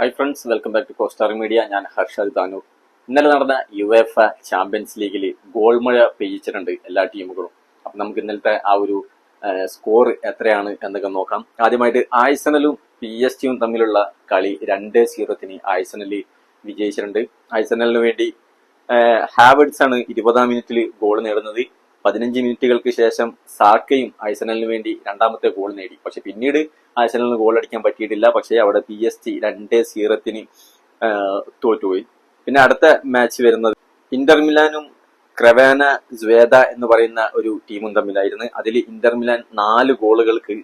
Hi friends welcome back to costar media ഞാൻ ഹർഷദ് താനൂർ ഇന്നലെ നടന്ന യു എഫ് ചാമ്പ്യൻസ് ലീഗിൽ ഗോൾ മഴ പെയ്യിച്ചിട്ടുണ്ട് എല്ലാ ടീമുകളും. അപ്പം നമുക്ക് ഇന്നലത്തെ ആ ഒരു സ്കോർ എത്രയാണ് എന്നൊക്കെ നോക്കാം. ആദ്യമായിട്ട് ആഴ്സണലും പി എസ് ടിയും തമ്മിലുള്ള കളി രണ്ട് സീറോത്തിന് ആഴ്സണൽ വിജയിച്ചിട്ടുണ്ട്. ആഴ്സണലിന് വേണ്ടി ഹാവഡ്സ് ആണ് ഇരുപതാം മിനിറ്റിൽ ഗോൾ നേടുന്നത്. പതിനഞ്ച് മിനിറ്റുകൾക്ക് ശേഷം സാക്കയും ഐസനലിന് വേണ്ടി രണ്ടാമത്തെ ഗോൾ നേടി. പക്ഷെ പിന്നീട് ഐസനലിന് ഗോൾ അടിക്കാൻ പറ്റിയിട്ടില്ല. പക്ഷേ അവിടെ പി എസ് ടി രണ്ടേ സീറത്തിന് തോറ്റുപോയി. പിന്നെ അടുത്ത മാച്ച് വരുന്നത് ഇന്റർ മിലാനും ക്രവേന ജ്വേദ എന്ന് പറയുന്ന ഒരു ടീമും തമ്മിലായിരുന്നു. അതിൽ ഇന്റർ മിലാൻ നാല് ഗോളുകൾക്ക്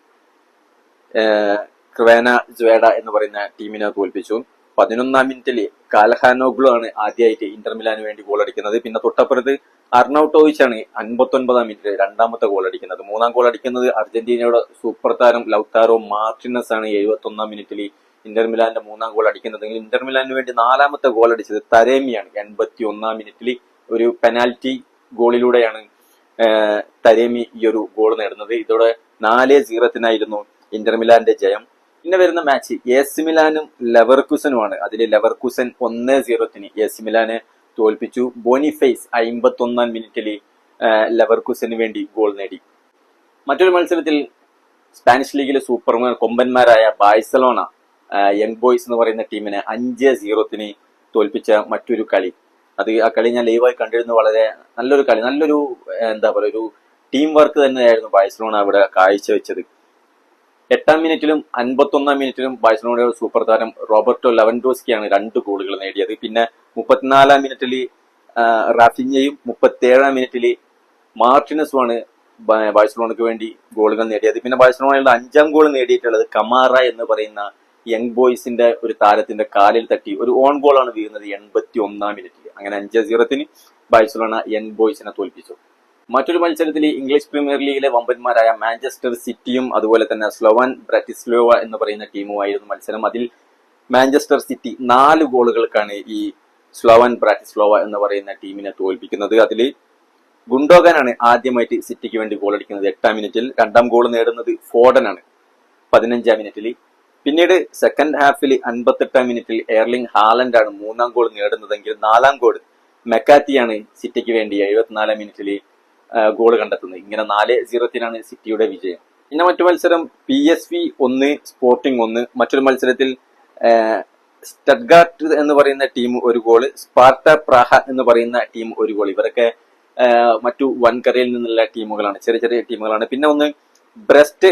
ക്രവേന ജ്വേഡ എന്ന് പറയുന്ന ടീമിനെ തോൽപ്പിച്ചു. പതിനൊന്നാം മിനിറ്റിൽ കാലഹാനോഗ്ലു ആണ് ആദ്യമായിട്ട് ഇന്റർ മിലാന് വേണ്ടി ഗോൾ അടിക്കുന്നത് പിന്നെ തൊട്ടപ്പുറത്ത് അർണൌട്ടോവിച്ച് ആണ് അൻപത്തൊൻപതാം മിനിറ്റിൽ രണ്ടാമത്തെ ഗോൾ അടിക്കുന്നത് മൂന്നാം ഗോൾ അടിക്കുന്നത് അർജന്റീനയുടെ സൂപ്പർ താരം ലൗത്താറോ മാർട്ടിനസ് ആണ് എഴുപത്തി ഒന്നാം മിനിറ്റിൽ ഇന്റർ മിലാന്റെ മൂന്നാം ഗോൾ അടിക്കുന്നതെങ്കിൽ ഇന്റർ മിലാനിന് വേണ്ടി നാലാമത്തെ ഗോൾ അടിച്ചത് തരേമിയാണ്. എൺപത്തി ഒന്നാം മിനിറ്റിൽ ഒരു പെനാൽറ്റി ഗോളിലൂടെയാണ് തരേമി ഈ ഒരു ഗോൾ നേടുന്നത്. ഇതോടെ നാല് സീറത്തിനായിരുന്നു ഇന്റർ മിലാന്റെ ജയം. പിന്നെ വരുന്ന മാച്ച് എസ്മിലാനും ലെവർക്കുസനുമാണ് അതിൽ ലെവർക്കുസൻ ഒന്ന് സീറോത്തിന് എസ് മിലാനെ തോൽപ്പിച്ചു. ബോണിഫൈസ് അമ്പത്തി ഒന്നാം മിനിറ്റിൽ ലെവർക്കുസന് വേണ്ടി ഗോൾ നേടി. മറ്റൊരു മത്സരത്തിൽ സ്പാനിഷ് ലീഗിലെ സൂപ്പർമാൻ കൊമ്പന്മാരായ ബാഴ്സലോണ യങ് ബോയ്സ് എന്ന് പറയുന്ന ടീമിനെ അഞ്ച് സീറോത്തിന് തോൽപ്പിച്ച മറ്റൊരു കളി. അത് ആ കളി ഞാൻ ലൈവായി കണ്ടിരുന്നു വളരെ നല്ലൊരു കളി. നല്ലൊരു എന്താ പറയുക ഒരു ടീം വർക്ക് തന്നെയായിരുന്നു ബാഴ്സലോണ അവിടെ കാഴ്ചവെച്ചത്. എട്ടാം മിനിറ്റിലും അൻപത്തൊന്നാം മിനിറ്റിലും ബാഴ്സലോണയുടെ സൂപ്പർ താരം റോബർട്ടോ ലെവൻഡോസ്കിയാണ് രണ്ട് ഗോളുകൾ നേടിയത്. പിന്നെ മുപ്പത്തിനാലാം മിനിറ്റിൽ റാഫിഞ്ഞയും മുപ്പത്തേഴാം മിനിറ്റിൽ മാർട്ടിനസുമാണ് ബാഴ്സലോണയ്ക്ക് വേണ്ടി ഗോളുകൾ നേടിയത്. പിന്നെ ബാഴ്സലോണയുടെ അഞ്ചാം ഗോൾ നേടിയിട്ടുള്ളത് കമാറ എന്ന് പറയുന്ന യങ് ബോയ്സിന്റെ ഒരു താരത്തിന്റെ കാലിൽ തട്ടി ഒരു ഓൺ ഗോളാണ് വീഴുന്നത് എൺപത്തി ഒന്നാം മിനിറ്റിൽ. അങ്ങനെ അഞ്ച് സീറത്തിന് ബാഴ്സലോണ യങ് ബോയ്സിനെ തോൽപ്പിച്ചു. മറ്റൊരു മത്സരത്തിൽ ഇംഗ്ലീഷ് പ്രീമിയർ ലീഗിലെ വമ്പന്മാരായ മാഞ്ചസ്റ്റർ സിറ്റിയും അതുപോലെ തന്നെ സ്ലോവൻ ബ്രാറ്റിസ്ലോവ എന്ന് പറയുന്ന ടീമുമായിരുന്നു മത്സരം. അതിൽ മാഞ്ചസ്റ്റർ സിറ്റി നാല് ഗോളുകൾക്കാണ് ഈ സ്ലോവൻ ബ്രാറ്റിസ്ലോവ എന്ന് പറയുന്ന ടീമിനെ തോൽപ്പിക്കുന്നത്. അതിൽ ഗുണ്ടോഗനാണ് ആദ്യമായിട്ട് സിറ്റിക്ക് വേണ്ടി ഗോൾ അടിക്കുന്നത് എട്ടാം മിനിറ്റിൽ. രണ്ടാം ഗോൾ നേടുന്നത് ഫോഡനാണ് പതിനഞ്ചാം മിനിറ്റിൽ. പിന്നീട് സെക്കൻഡ് ഹാഫിൽ അൻപത്തെട്ടാം മിനിറ്റിൽ എയർലിംഗ് ആണ് മൂന്നാം ഗോൾ നേടുന്നതെങ്കിൽ നാലാം ഗോൾ മെക്കാറ്റിയാണ് സിറ്റിക്ക് വേണ്ടി എഴുപത്തിനാലാം മിനിറ്റിൽ ഗോൾ കണ്ടെത്തുന്നത്. ഇങ്ങനെ നാല് സീറത്തിനാണ് സിറ്റിയുടെ വിജയം. പിന്നെ മറ്റു മത്സരം പി എസ് വി ഒന്ന് സ്പോർട്ടിംഗ് ഒന്ന്. മറ്റൊരു മത്സരത്തിൽ സ്റ്റഡ്ഗാർട്ട് എന്ന് പറയുന്ന ടീം ഒരു ഗോൾ സ്പാർട്ട പ്രാഹ എന്ന് പറയുന്ന ടീം ഒരു ഗോൾ ഇവരൊക്കെ മറ്റു വൻകരയിൽ നിന്നുള്ള ടീമുകളാണ്. ചെറിയ ചെറിയ ടീമുകളാണ്. പിന്നെ ഒന്ന് ബ്രസ്റ്റ്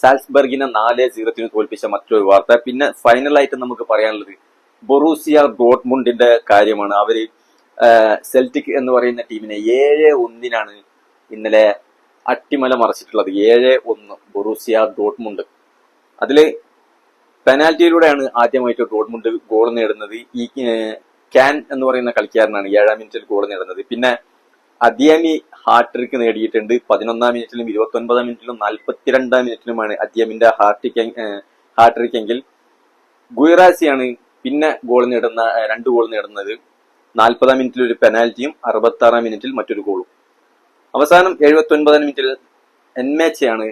സാൽസ്ബർഗിനെ നാല് സീറത്തിന് തോൽപ്പിച്ച മറ്റൊരു വാർത്ത. പിന്നെ ഫൈനലായിട്ട് നമുക്ക് പറയാനുള്ളത് ബൊറൂസിയ ഡോട്ട്മുണ്ടിന്റെ കാര്യമാണ്. അവർ സെൽറ്റിക് എന്ന് പറയുന്ന ടീമിനെ ഏഴ് ഒന്നിനാണ് ഇന്നലെ അട്ടിമല മറിച്ചിട്ടുള്ളത്. ഏഴ് ഒന്ന് ബൊറൂസിയ ഡോട്ട്മുണ്ട് അതിൽ പെനാൽറ്റിയിലൂടെയാണ് ആദ്യമായിട്ട് ഡോട്ട്മുണ്ട് ഗോൾ നേടുന്നത്. ഈ ക്യാൻ എന്ന് പറയുന്ന കളിക്കാരനാണ് ഏഴാം മിനിറ്റിൽ ഗോൾ നേടുന്നത്. പിന്നെ അദ്യാമി ഹാട്രിക്ക് നേടിയിട്ടുണ്ട്. പതിനൊന്നാം മിനിറ്റിലും ഇരുപത്തി ഒൻപതാം മിനിറ്റിലും നാൽപ്പത്തിരണ്ടാം മിനിറ്റിലുമാണ് അദ്യാമിന്റെ ഹാട്രിക് എങ്കിൽ. ഗുയറാസിയാണ് പിന്നെ ഗോൾ നേടുന്ന രണ്ട് ഗോൾ നേടുന്നത്. നാൽപ്പതാം മിനിറ്റിൽ ഒരു പെനാൽറ്റിയും അറുപത്തി ആറാം മിനിറ്റിൽ മറ്റൊരു ഗോളും അവസാനം എഴുപത്തി ഒൻപതാം മിനിറ്റിൽ എൻമേച്ചയാണ്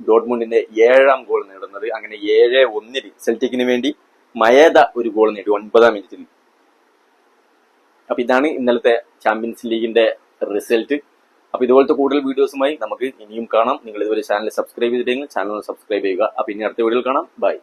ഡോട്ട്മുണ്ടിന്റെ ഏഴാം ഗോൾ നേടുന്നത്. അങ്ങനെ ഏഴ് ഒന്നിൽ സെൽറ്റിക്കിന് വേണ്ടി മയേദ ഒരു ഗോൾ നേടി ഒൻപതാം മിനിറ്റിൽ അപ്പൊ ഇതാണ് ഇന്നലത്തെ ചാമ്പ്യൻസ് ലീഗിന്റെ റിസൾട്ട് അപ്പൊ ഇതുപോലത്തെ കൂടുതൽ വീഡിയോസുമായി നമുക്ക് ഇനിയും കാണാം. നിങ്ങൾ ഇതുവരെ ചാനൽ സബ്സ്ക്രൈബ് ചെയ്തിട്ടെങ്കിൽ ചാനൽ സബ്സ്ക്രൈബ് ചെയ്യുക. അപ്പൊ ഇനി അടുത്ത വീഡിയോയിൽ കാണാം. ബൈ